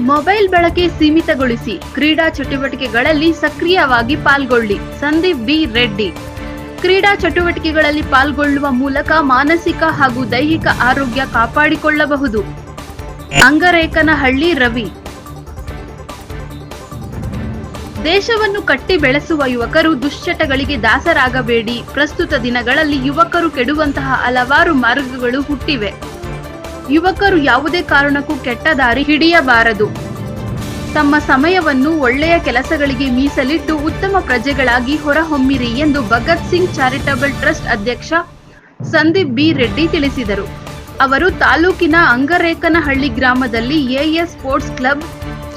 Mobile ಬಳಕೆ ಸೀಮಿತಗೊಳಿಸಿ ಕ್ರೀಡಾ ಚಟುವಟಿಕೆಗಳಲ್ಲಿ ಸಕ್ರಿಯವಾಗಿ ಪಾಲ್ಗೊಳ್ಳಿ. ಸಂದೀಪ್ ಬಿ. ರೆಡ್ಡಿ. ಕ್ರೀಡಾ ಚಟುವಟಿಕೆಗಳಲ್ಲಿ ಪಾಲ್ಗೊಳ್ಳುವ ಮೂಲಕ ಮಾನಸಿಕ ಹಾಗೂ ದೈಹಿಕ ಆರೋಗ್ಯ ಕಾಪಾಡಿಕೊಳ್ಳಬಹುದು. ಅಂಗರೇಖನಹಳ್ಳಿ ರವಿ. ದೇಶವನ್ನು ಕಟ್ಟಿ ಬೆಳೆಸುವ ಯುವಕರು ದುಶ್ಚಟಗಳಿಗೆ ದಾಸರಾಗಬೇಡಿ. ಪ್ರಸ್ತುತ ದಿನಗಳಲ್ಲಿ ಯುವಕರು ಕೆಡುವಂತಹ ಹಲವಾರು ಮಾರ್ಗಗಳು ಹುಟ್ಟಿವೆ. ಯುವಕರು ಯಾವುದೇ ಕಾರಣಕ್ಕೂ ಕೆಟ್ಟ ದಾರಿ ಹಿಡಿಯಬಾರದು. ತಮ್ಮ ಸಮಯವನ್ನು ಒಳ್ಳೆಯ ಕೆಲಸಗಳಿಗೆ ಮೀಸಲಿಟ್ಟು ಉತ್ತಮ ಪ್ರಜೆಗಳಾಗಿ ಹೊರಹೊಮ್ಮಿರಿ ಎಂದು ಭಗತ್ ಸಿಂಗ್ ಚಾರಿಟಬಲ್ ಟ್ರಸ್ಟ್ ಅಧ್ಯಕ್ಷ ಸಂದೀಪ್ ಬಿ ರೆಡ್ಡಿ ತಿಳಿಸಿದರು. ಅವರು ತಾಲೂಕಿನ ಅಂಗರೇಕನಹಳ್ಳಿ ಗ್ರಾಮದಲ್ಲಿ AS sports club,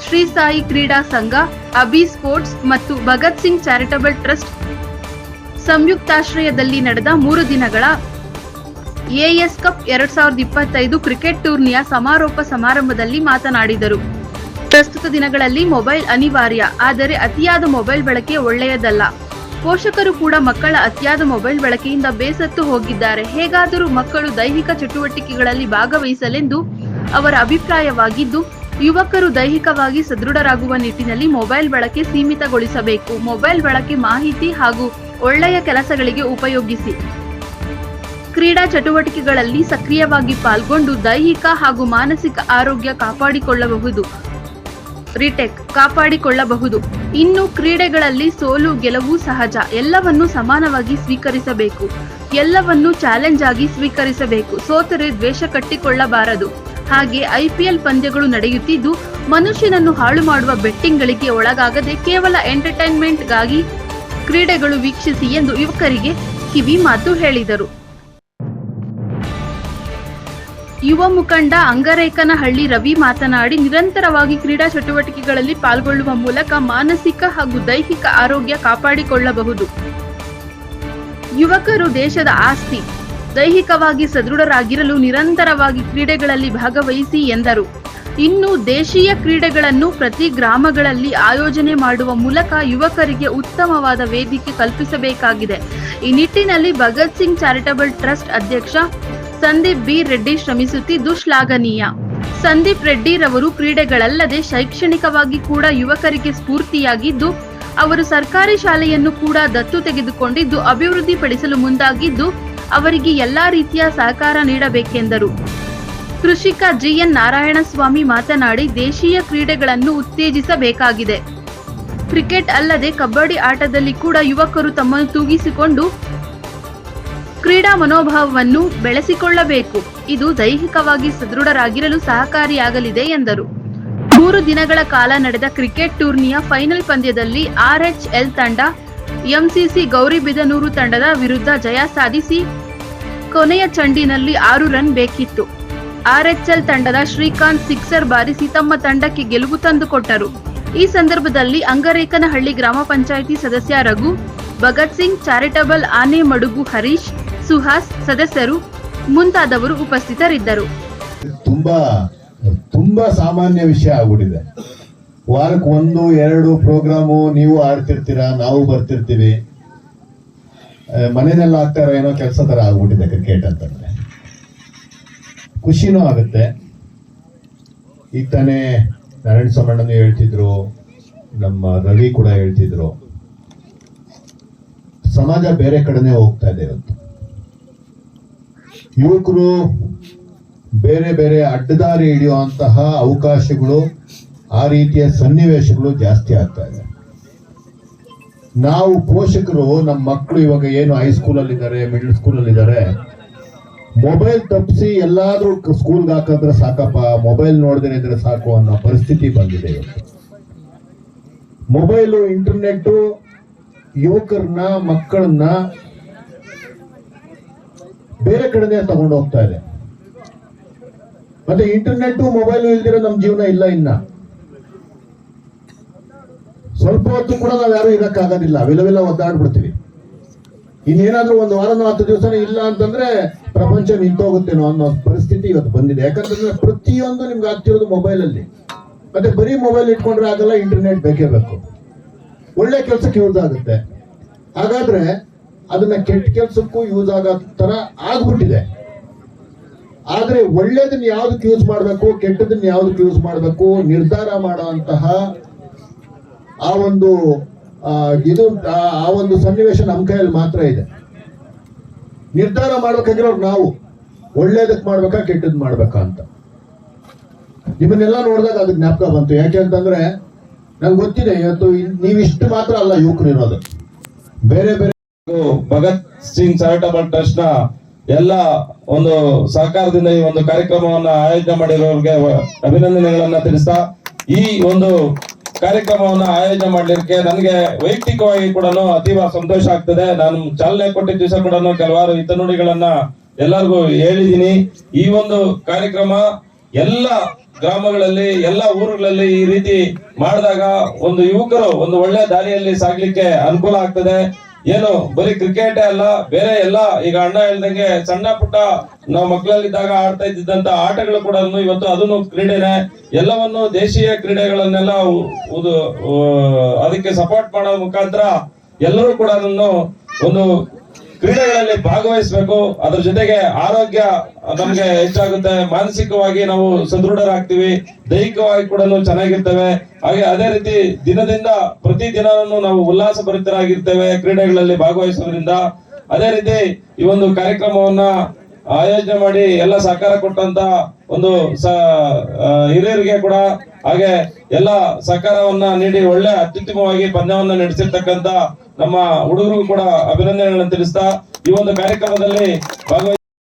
Shri Sai ಕ್ರೀಡಾ ಸಂಘ ಅಬಿ ಸ್ಪೋರ್ಟ್ಸ್ ಮತ್ತು ಭಗತ್ ಸಿಂಗ್ ಚಾರಿಟಬಲ್ ಟ್ರಸ್ಟ್ ಸಂಯುಕ್ತಾಶ್ರಯದಲ್ಲಿ ನಡೆದ ಮೂರು ದಿನಗಳ ಎಎಸ್ ಕಪ್ ಎರಡ್ ಸಾವಿರದ ಇಪ್ಪತ್ತೈದು ಕ್ರಿಕೆಟ್ ಟೂರ್ನಿಯ ಸಮಾರೋಪ ಸಮಾರಂಭದಲ್ಲಿ ಮಾತನಾಡಿದರು. ಪ್ರಸ್ತುತ ದಿನಗಳಲ್ಲಿ ಮೊಬೈಲ್ ಅನಿವಾರ್ಯ, ಆದರೆ ಅತಿಯಾದ ಮೊಬೈಲ್ ಬಳಕೆ ಒಳ್ಳೆಯದಲ್ಲ. ಪೋಷಕರು ಕೂಡ ಮಕ್ಕಳ ಅತಿಯಾದ ಮೊಬೈಲ್ ಬಳಕೆಯಿಂದ ಬೇಸತ್ತು ಹೋಗಿದ್ದಾರೆ. ಹೇಗಾದರೂ ಮಕ್ಕಳು ದೈಹಿಕ ಚಟುವಟಿಕೆಗಳಲ್ಲಿ ಭಾಗವಹಿಸಲೆಂದು ಅವರ ಅಭಿಪ್ರಾಯವಾಗಿದ್ದು, ಯುವಕರು ದೈಹಿಕವಾಗಿ ಸದೃಢರಾಗುವ ನಿಟ್ಟಿನಲ್ಲಿ ಮೊಬೈಲ್ ಬಳಕೆ ಸೀಮಿತಗೊಳಿಸಬೇಕು. ಮೊಬೈಲ್ ಬಳಕೆ ಮಾಹಿತಿ ಹಾಗೂ ಒಳ್ಳೆಯ ಕೆಲಸಗಳಿಗೆ ಉಪಯೋಗಿಸಿ. ಕ್ರೀಡಾ ಚಟುವಟಿಕೆಗಳಲ್ಲಿ ಸಕ್ರಿಯವಾಗಿ ಪಾಲ್ಗೊಂಡು ದೈಹಿಕ ಹಾಗೂ ಮಾನಸಿಕ ಆರೋಗ್ಯ ಕಾಪಾಡಿಕೊಳ್ಳಬಹುದು. ರಿಟೆಕ್ ಕಾಪಾಡಿಕೊಳ್ಳಬಹುದು. ಇನ್ನು ಕ್ರೀಡೆಗಳಲ್ಲಿ ಸೋಲು, ಗೆಲುವು ಸಹಜ. ಎಲ್ಲವನ್ನೂ ಸಮಾನವಾಗಿ ಸ್ವೀಕರಿಸಬೇಕು. ಎಲ್ಲವನ್ನೂ ಚಾಲೆಂಜ್ ಆಗಿ ಸ್ವೀಕರಿಸಬೇಕು. ಸೋತರೆ ದ್ವೇಷ ಕಟ್ಟಿಕೊಳ್ಳಬಾರದು. ಹಾಗೆ ಐಪಿಎಲ್ ಪಂದ್ಯಗಳು ನಡೆಯುತ್ತಿದ್ದು, ಮನುಷ್ಯನನ್ನು ಹಾಳು ಮಾಡುವ ಬೆಟ್ಟಿಂಗ್ಗಳಿಗೆ ಒಳಗಾಗದೆ ಕೇವಲ ಎಂಟರ್ಟೈನ್ಮೆಂಟ್ಗಾಗಿ ಕ್ರೀಡೆಗಳು ವೀಕ್ಷಿಸಿ ಎಂದು ಯುವಕರಿಗೆ ಕಿವಿ ಮಾತು ಹೇಳಿದರು. ಯುವ ಮುಖಂಡ ಅಂಗರೇಖನಹಳ್ಳಿ ರವಿ ಮಾತನಾಡಿ, ನಿರಂತರವಾಗಿ ಕ್ರೀಡಾ ಚಟುವಟಿಕೆಗಳಲ್ಲಿ ಪಾಲ್ಗೊಳ್ಳುವ ಮೂಲಕ ಮಾನಸಿಕ ಹಾಗೂ ದೈಹಿಕ ಆರೋಗ್ಯ ಕಾಪಾಡಿಕೊಳ್ಳಬಹುದು. ಯುವಕರು ದೇಶದ ಆಸ್ತಿ, ದೈಹಿಕವಾಗಿ ಸದೃಢರಾಗಿರಲು ನಿರಂತರವಾಗಿ ಕ್ರೀಡೆಗಳಲ್ಲಿ ಭಾಗವಹಿಸಿ ಎಂದರು. ಇನ್ನು ದೇಶೀಯ ಕ್ರೀಡೆಗಳನ್ನು ಪ್ರತಿ ಗ್ರಾಮಗಳಲ್ಲಿ ಆಯೋಜನೆ ಮಾಡುವ ಮೂಲಕ ಯುವಕರಿಗೆ ಉತ್ತಮವಾದ ವೇದಿಕೆ ಕಲ್ಪಿಸಬೇಕಾಗಿದೆ. ಈ ನಿಟ್ಟಿನಲ್ಲಿ ಭಗತ್ ಸಿಂಗ್ ಚಾರಿಟಬಲ್ ಟ್ರಸ್ಟ್ ಅಧ್ಯಕ್ಷ ಸಂದೀಪ್ ಬಿ ರೆಡ್ಡಿ ಶ್ರಮಿಸುತ್ತಿದ್ದು ಶ್ಲಾಘನೀಯ ಸಂದೀಪ್ ರೆಡ್ಡಿ ರವರು ಕ್ರೀಡೆಗಳಲ್ಲದೆ ಶೈಕ್ಷಣಿಕವಾಗಿ ಕೂಡ ಯುವಕರಿಗೆ ಸ್ಫೂರ್ತಿಯಾಗಿದ್ದು, ಅವರು ಸರ್ಕಾರಿ ಶಾಲೆಯನ್ನು ಕೂಡ ದತ್ತು ತೆಗೆದುಕೊಂಡಿದ್ದು, ಅಭಿವೃದ್ಧಿಪಡಿಸಲು ಮುಂದಾಗಿದ್ದು, ಅವರಿಗೆ ಎಲ್ಲಾ ರೀತಿಯ ಸಹಕಾರ ನೀಡಬೇಕೆಂದರು. ಕೃಷಿಕ ಜಿಎನ್ ನಾರಾಯಣಸ್ವಾಮಿ ಮಾತನಾಡಿ, ದೇಶೀಯ ಕ್ರೀಡೆಗಳನ್ನು ಉತ್ತೇಜಿಸಬೇಕಾಗಿದೆ. ಕ್ರಿಕೆಟ್ ಅಲ್ಲದೆ ಕಬಡ್ಡಿ ಆಟದಲ್ಲಿ ಕೂಡ ಯುವಕರು ತಮ್ಮನ್ನು ತೂಗಿಸಿಕೊಂಡು ಕ್ರೀಡಾ ಮನೋಭಾವವನ್ನು ಬೆಳೆಸಿಕೊಳ್ಳಬೇಕು. ಇದು ದೈಹಿಕವಾಗಿ ಸದೃಢರಾಗಿರಲು ಸಹಕಾರಿಯಾಗಲಿದೆ ಎಂದರು. ಮೂರು ದಿನಗಳ ಕಾಲ ನಡೆದ ಕ್ರಿಕೆಟ್ ಟೂರ್ನಿಯ ಫೈನಲ್ ಪಂದ್ಯದಲ್ಲಿ ಆರ್ಎಚ್ಎಲ್ ತಂಡ, ಎಂಸಿಸಿ ಗೌರಿಬಿದನೂರು ತಂಡದ ವಿರುದ್ಧ ಜಯ ಸಾಧಿಸಿ ಕೊನೆಯ ಚಂಡಿನಲ್ಲಿ ಆರು ರನ್ ಬೇಕಿತ್ತು. ಆರ್ಎಚ್ಎಲ್ ತಂಡದ ಶ್ರೀಕಾಂತ್ ಸಿಕ್ಸರ್ ಬಾರಿಸಿ ತಮ್ಮ ತಂಡಕ್ಕೆ ಗೆಲುವು ತಂದುಕೊಟ್ಟರು. ಈ ಸಂದರ್ಭದಲ್ಲಿ ಅಂಗರೇಕನಹಳ್ಳಿ ಗ್ರಾಮ ಪಂಚಾಯಿತಿ ಸದಸ್ಯ ರಘು, ಭಗತ್ ಸಿಂಗ್, ಚಾರಿಟಬಲ್ ಆನೆ ಮಡುಗು ಹರೀಶ್ ಸುಹಾಸ್ ಸದಸ್ಯರು ಮುಂತಾದವರು ಉಪಸ್ಥಿತರಿದ್ದರು. ತುಂಬಾ ತುಂಬಾ ಸಾಮಾನ್ಯ ವಿಷಯ ಆಗ್ಬಿಟ್ಟಿದೆ. ವಾರಕ್ಕೆ ಒಂದು, ಎರಡು ಪ್ರೋಗ್ರಾಮು ನೀವು ಆಡ್ತಿರ್ತೀರಾ, ನಾವು ಬರ್ತಿರ್ತೀವಿ. ಮನೆಯಲ್ಲಿ ಆಗ್ತಾರ ಏನೋ ಕೆಲಸ ತರ ಆಗ್ಬಿಟ್ಟಿದೆ ಕ್ರಿಕೆಟ್ ಅಂತಂದ್ರೆ. ಖುಷಿನೂ ಆಗುತ್ತೆ. ಈಗ ತಾನೇ ನಾರಾಯಣ ಸ್ವಾಮಣ್ಣನು ಹೇಳ್ತಿದ್ರು, ನಮ್ಮ ರವಿ ಕೂಡ ಹೇಳ್ತಿದ್ರು. ಸಮಾಜ ಬೇರೆ ಕಡೆನೇ ಹೋಗ್ತಾ ಇದೆ ಇವತ್ತು. ಯುವಕರು ಬೇರೆ ಬೇರೆ ಅಡ್ಡದಾರಿ ಹಿಡಿಯುವಂತಹ ಅವಕಾಶಗಳು, ಆ ರೀತಿಯ ಸನ್ನಿವೇಶಗಳು ಜಾಸ್ತಿ ಆಗ್ತಾ ಇದೆ. ನಾವು ಪೋಷಕರು, ನಮ್ಮ ಮಕ್ಕಳು ಇವಾಗ ಏನು ಹೈಸ್ಕೂಲ್ ಅಲ್ಲಿ ಇದ್ದಾರೆ ಮಿಡ್ಲ್ ಸ್ಕೂಲ್ ಅಲ್ಲಿ ಇದ್ದಾರೆ ಮೊಬೈಲ್ ತಪ್ಪಿಸಿ ಎಲ್ಲಾದ್ರೂ ಸ್ಕೂಲ್ಗೆ ಹಾಕಿದ್ರೆ ಸಾಕಪ್ಪ ಮೊಬೈಲ್ ನೋಡ್ದೇನೆ ಇದ್ರೆ ಸಾಕು ಅನ್ನೋ ಪರಿಸ್ಥಿತಿ ಬಂದಿದೆ ಮೊಬೈಲು ಇಂಟರ್ನೆಟ್ ಯುವಕರನ್ನ, ಮಕ್ಕಳನ್ನ ಬೇರೆ ಕಡೆನೇ ತಗೊಂಡು ಹೋಗ್ತಾ ಇದೆ. ಮತ್ತೆ ಇಂಟರ್ನೆಟ್ ಮೊಬೈಲ್ ಇಲ್ದಿರೋ ನಮ್ ಜೀವನ ಇಲ್ಲ ಇನ್ನ. ಸ್ವಲ್ಪ ಹೊತ್ತು ಕೂಡ ನಾವ್ ಯಾರು ಇರಕ್ಕಾಗೋದಿಲ್ಲ. ವಿಲವಿಲ ಒದ್ದಾಡ್ಬಿಡ್ತೀವಿ. ಇನ್ನೇನಾದ್ರೂ ಒಂದು ವಾರನೋ ಹತ್ತು ದಿವಸನೂ ಇಲ್ಲ ಅಂತಂದ್ರೆ ಪ್ರಪಂಚ ನಿಂತೋಗುತ್ತೇನೋ ಅನ್ನೋ ಪರಿಸ್ಥಿತಿ ಇವತ್ತು ಬಂದಿದೆ. ಯಾಕಂತಂದ್ರೆ ಪ್ರತಿಯೊಂದು ನಿಮ್ಗೆ ಆಗ್ತಿರೋದು ಮೊಬೈಲ್ ಅಲ್ಲಿ. ಮತ್ತೆ ಬರೀ ಮೊಬೈಲ್ ಇಟ್ಕೊಂಡ್ರೆ ಆಗಲ್ಲ ಇಂಟರ್ನೆಟ್ ಬೇಕೇ ಬೇಕು. ಒಳ್ಳೆ ಕೆಲಸಕ್ಕೆ ಯೂಸ್ ಹಾಗಾದ್ರೆ ಅದನ್ನ ಕೆಟ್ಟ ಕೆಲ್ಸಕ್ಕೂ ಯೂಸ್ ಆಗೋ ತರ ಆಗ್ಬಿಟ್ಟಿದೆ. ಆದ್ರೆ ಒಳ್ಳೇದನ್ನ ಯಾವ್ದಕ್ಕೆ ಯೂಸ್ ಮಾಡಬೇಕು, ಕೆಟ್ಟದನ್ನ ಯಾವ್ದಕ್ಕೆ ಯೂಸ್ ಮಾಡಬೇಕು, ನಿರ್ಧಾರ ಮಾಡುವಂತಹ ಆ ಒಂದು ಇದು, ಆ ಒಂದು ಸನ್ನಿವೇಶ ನಮ್ಮ ಕೈಯಲ್ಲಿ ಮಾತ್ರ ಇದೆ. ನಿರ್ಧಾರ ಮಾಡ್ಬೇಕಾಗಿರೋರು ನಾವು. ಒಳ್ಳೇದಕ್ ಮಾಡ್ಬೇಕಾ, ಕೆಟ್ಟದ್ ಮಾಡ್ಬೇಕಾ ಅಂತ. ನಿಮ್ಮನ್ನೆಲ್ಲ ನೋಡಿದಾಗ ಅದು ಜ್ಞಾಪಕ ಬಂತು. ಯಾಕೆ ಅಂತಂದ್ರೆ ನಂಗೆ ಗೊತ್ತಿದೆ, ಇವತ್ತು ನೀವಿಷ್ಟು ಮಾತ್ರ ಅಲ್ಲ ಯುವಕರು ಇರೋದು. ಬೇರೆ ಬೇರೆ ಭಗತ್ ಸಿಂಗ್ ಚಾರಿಟಬಲ್ ಟ್ರಸ್ಟ್ನ ಎಲ್ಲ ಒಂದು ಸಹಕಾರದಿಂದ ಈ ಒಂದು ಕಾರ್ಯಕ್ರಮವನ್ನ ಆಯೋಜನೆ ಮಾಡಿರೋರಿಗೆ ಅಭಿನಂದನೆಗಳನ್ನ ತಿಳಿಸ್ತಾ, ಈ ಒಂದು ಕಾರ್ಯಕ್ರಮವನ್ನ ಆಯೋಜನೆ ಮಾಡ್ಲಿಕ್ಕೆ ನನಗೆ ವೈಯಕ್ತಿಕವಾಗಿ ಕೂಡ ಅತೀವ ಸಂತೋಷ ಆಗ್ತದೆ. ನಾನು ಚಾಲನೆ ಕೊಟ್ಟಿದ್ದ ದಿವಸ ಕೂಡ ಕೆಲವಾರು ಹಿತನುಡಿಗಳನ್ನ ಎಲ್ಲರಿಗೂ ಹೇಳಿದೀನಿ ಈ ಒಂದು ಕಾರ್ಯಕ್ರಮ ಎಲ್ಲ ಗ್ರಾಮಗಳಲ್ಲಿ, ಎಲ್ಲ ಊರುಗಳಲ್ಲಿ ಈ ರೀತಿ ಮಾಡಿದಾಗ ಒಂದು ಯುವಕರು ಒಂದು ಒಳ್ಳೆ ದಾರಿಯಲ್ಲಿ ಸಾಗ್ಲಿಕ್ಕೆ ಅನುಕೂಲ ಆಗ್ತದೆ. ಏನು, ಬರೀ ಕ್ರಿಕೆಟ್ ಅಲ್ಲ, ಬೇರೆ ಎಲ್ಲ, ಈಗ ಅಣ್ಣ ಹೇಳ್ದಂಗೆ ಸಣ್ಣ ಪುಟ್ಟ ನಾವು ಮಕ್ಕಳಲ್ಲಿದ್ದಾಗ ಆಡ್ತಾ ಇದ್ದಿದ್ದಂತ ಆಟಗಳು ಕೂಡ ಇವತ್ತು ಅದನ್ನು ಕ್ರೀಡೆನೆ. ಎಲ್ಲವನ್ನು ದೇಶೀಯ ಕ್ರೀಡೆಗಳನ್ನೆಲ್ಲ ಅದಕ್ಕೆ ಸಪೋರ್ಟ್ ಮಾಡೋ ಮುಖಾಂತರ ಎಲ್ಲರೂ ಕೂಡ ಅದನ್ನು ಒಂದು ಕ್ರೀಡೆಗಳಲ್ಲಿ ಭಾಗವಹಿಸಬೇಕು. ಅದ್ರ ಜೊತೆಗೆ ಆರೋಗ್ಯ ನಮ್ಗೆ ಹೆಚ್ಚಾಗುತ್ತೆ. ಮಾನಸಿಕವಾಗಿ ನಾವು ಸದೃಢರಾಗ್ತೀವಿ. ದೈಹಿಕವಾಗಿ ಕೂಡ ಚೆನ್ನಾಗಿರ್ತೇವೆ. ಹಾಗೆ ಅದೇ ರೀತಿ ದಿನದಿಂದ ಪ್ರತಿ ದಿನವನ್ನು ನಾವು ಉಲ್ಲಾಸ ಭರಿತರಾಗಿರ್ತೇವೆ ಕ್ರೀಡೆಗಳಲ್ಲಿ ಭಾಗವಹಿಸೋದ್ರಿಂದ. ಅದೇ ರೀತಿ ಈ ಒಂದು ಕಾರ್ಯಕ್ರಮವನ್ನ ಆಯೋಜನೆ ಮಾಡಿ ಎಲ್ಲ ಸಹಕಾರ ಕೊಟ್ಟಂತ ಒಂದು ಹಿರಿಯರಿಗೆ ಕೂಡ ಹಾಗೆ ಎಲ್ಲ ಸಹಕಾರವನ್ನ ನೀಡಿ ಒಳ್ಳೆ ಅತ್ಯುತ್ತಮವಾಗಿ ಪಂದ್ಯವನ್ನ ನಡೆಸಿರ್ತಕ್ಕಂತ ನಮ್ಮ ಹುಡುಗರಿಗೂ ಕೂಡ ಅಭಿನಂದನೆಗಳನ್ನು ತಿಳಿಸ್ತಾ ಈ ಒಂದು ಕಾರ್ಯಕ್ರಮದಲ್ಲಿ ಭಾಗವಹಿಸಿ